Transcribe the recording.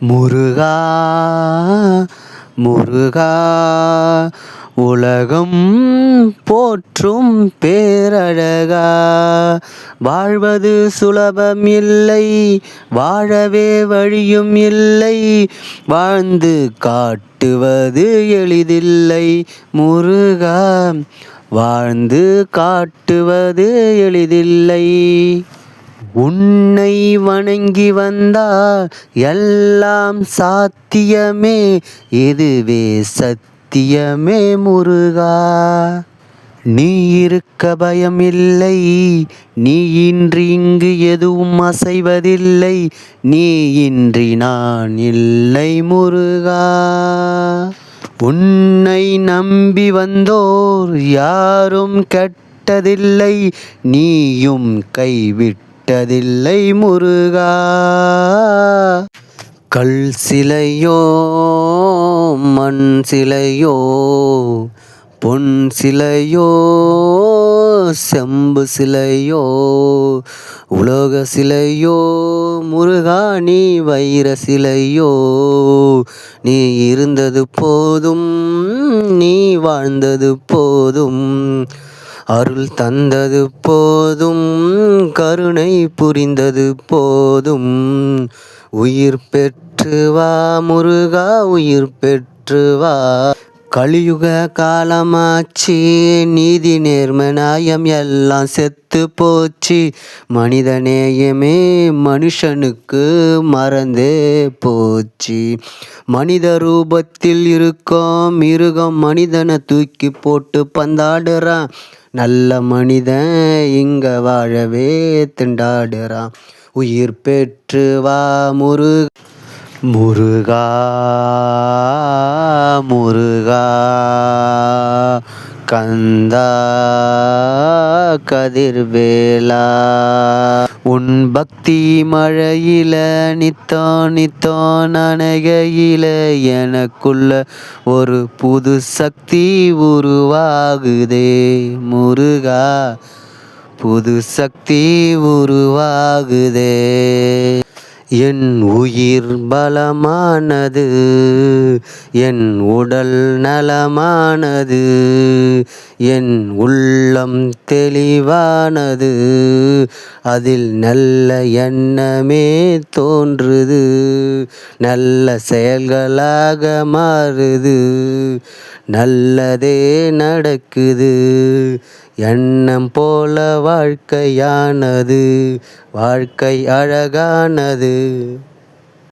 முருகா முருகா உலகம் போற்றும் பேரழகா. வாழ்வது சுலபம் இல்லை வாழவே வழியும் இல்லை வாழ்ந்து காட்டுவது எளிதில்லை. முருகா வாழ்ந்து காட்டுவது எளிதில்லை. உன்னை வணங்கி வந்தால் எல்லாம் சாத்தியமே இதுவே சத்தியமே முருகா. நீ இருக்க பயமில்லை நீ இன்றி இங்கு எதுவும் அசைவதில்லை நீ இன்றி நான் இல்லை முருகா. உன்னை நம்பி வந்தோர் யாரும் கெட்டதில்லை நீயும் கைவிட்டு விட்டதில்லை முருகா. கல் சிலையோ மண் சிலையோ பொன் சிலையோ செம்பு சிலையோ உலோக சிலையோ முருகா நீ வைர சிலையோ நீ இருந்தது போதும் நீ வாழ்ந்தது போதும். அருள் தந்தது போதும் கருணை புரிந்தது போதும். உயிர் பெற்று வா முருகா உயிர் பெற்று வா. கலியுக காலமாச்சு நீதி நேர்ம எல்லாம் செத்து போச்சு. மனிதநேயமே மனுஷனுக்கு மறந்தே போச்சு. மனித ரூபத்தில் இருக்கும் மிருகம் மனிதனை தூக்கி போட்டு பந்தாடுறான். நல்ல மனிதன் இங்க வாழவே திண்டாடுறான் உயிர் பெற்று வா முரு முருகா முருகா. கந்தா. கதிர்வேலா உன் பக்தி மழையில நித்தோ நித்தோ நனைகையில எனக்குள்ள ஒரு புது சக்தி உருவாகுதே முருகா. புது சக்தி உருவாகுதே. என் உயிர் பலமானது என் உடல் நலமானது என் உள்ளம் தெளிவானது அதில் நல்ல எண்ணமே தோன்றுது நல்ல செயல்களாக மாறுது நல்லதே நடக்குது எண்ணம் போல வாழ்க்கையானது வாழ்க்கை அழகானது.